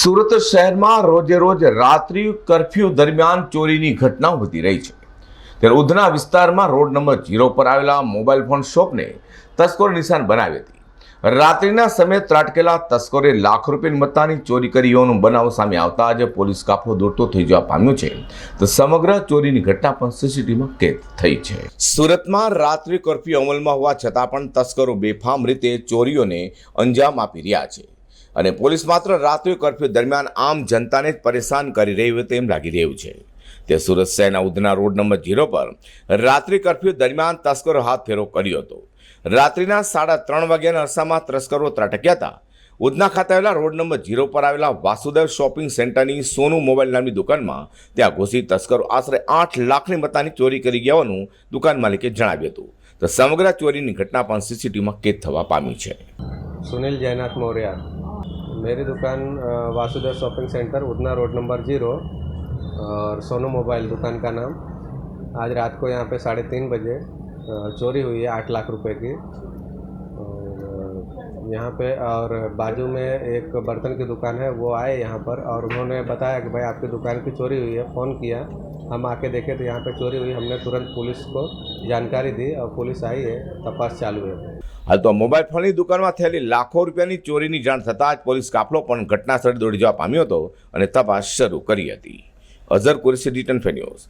સુરત શહેરમાં રોજે રોજ રાત્રિ કર્ફ્યુ દરમિયાન ચોરીની ઘટનાઓ વધી રહી છે. ત્યારે ઉધના વિસ્તારમાં રોડ નંબર જીરો પર આવેલા મોબાઈલ ફોન શોપને તસ્કરો નિશાન બનાવી હતી. રાત્રિના સમયે ત્રાટકેલા તસ્કરે લાખ રૂપિયાની મત્તાની ચોરી કરી હોવાનો બનાવ સામે આવતા જ પોલીસ કાફલો દોડતો થઈ જવા પામ્યો છે. તો સમગ્ર ચોરીની ઘટના પણ સીસીટીવીમાં કેદ થઈ છે. સુરતમાં રાત્રિ કર્ફ્યુ અમલમાં હોવા છતાં પણ તસ્કરો બેફામ રીતે ચોરીઓને અંજામ આપી રહ્યા છે. અને પોલીસ માત્ર રાત્રિ કર્ફ્યુ દરમિયાન આમ જનતાને જ પરેશાન કરી રહી હોય તેમ લાગી રહ્યું છે. તે સુરત શહેરના ઉધના રોડ નંબર ઝીરો પર રાત્રિ કર્ફ્યુ દરમિયાન તસ્કરો હાથ ફેરો કર્યો હતો. રાત્રિના સાડા ત્રણ વાગ્યાના અરસામાં તસ્કરો ત્રાટક્યા હતા. ઉધના ખાતે આવેલા રોડ નંબર ઝીરો પર આવેલા વાસુદેવ શોપિંગ સેન્ટરની સોનું મોબાઈલ નામની દુકાનમાં ત્યાં ઘૂસી તસ્કરો આશરે આઠ લાખની મતાની ચોરી કરી ગયા હોવાનું દુકાન માલિકે જણાવ્યું હતું. તો સમગ્ર ચોરીની ઘટના પણ સીસીટીવીમાં કેદ થવા પામી છે. સુનિલ જયનાથ મૌર્યા. मेरी दुकान Vasudev shopping centre Udhna road number zero, और सोनू मोबाइल दुकान का नाम। आज रात को यहाँ पे साढ़े तीन बजे चोरी हुई है आठ लाख रुपए की। और यहाँ पे, और बाजू में एक बर्तन की दुकान है, वो आए यहाँ पर, और उन्होंने बताया कि भाई आपकी दुकान की चोरी हुई है, फ़ोन किया। हम आके देखे तो यहाँ पे चोरी हुई हमने तुरंत पुलिस को जानकारी दी और पुलिस आई है तपास चालू है હાલ તો મોબાઈલ ફોનની દુકાનમાં થયેલી લાખો રૂપિયાની ચોરીની જાણ થતાં જ પોલીસ કાફલો પણ ઘટના સ્થળે દોડી જવા પામ્યો હતો અને તપાસ શરૂ કરી હતી અઝર કુરેશી રિટર્ન ન્યૂઝ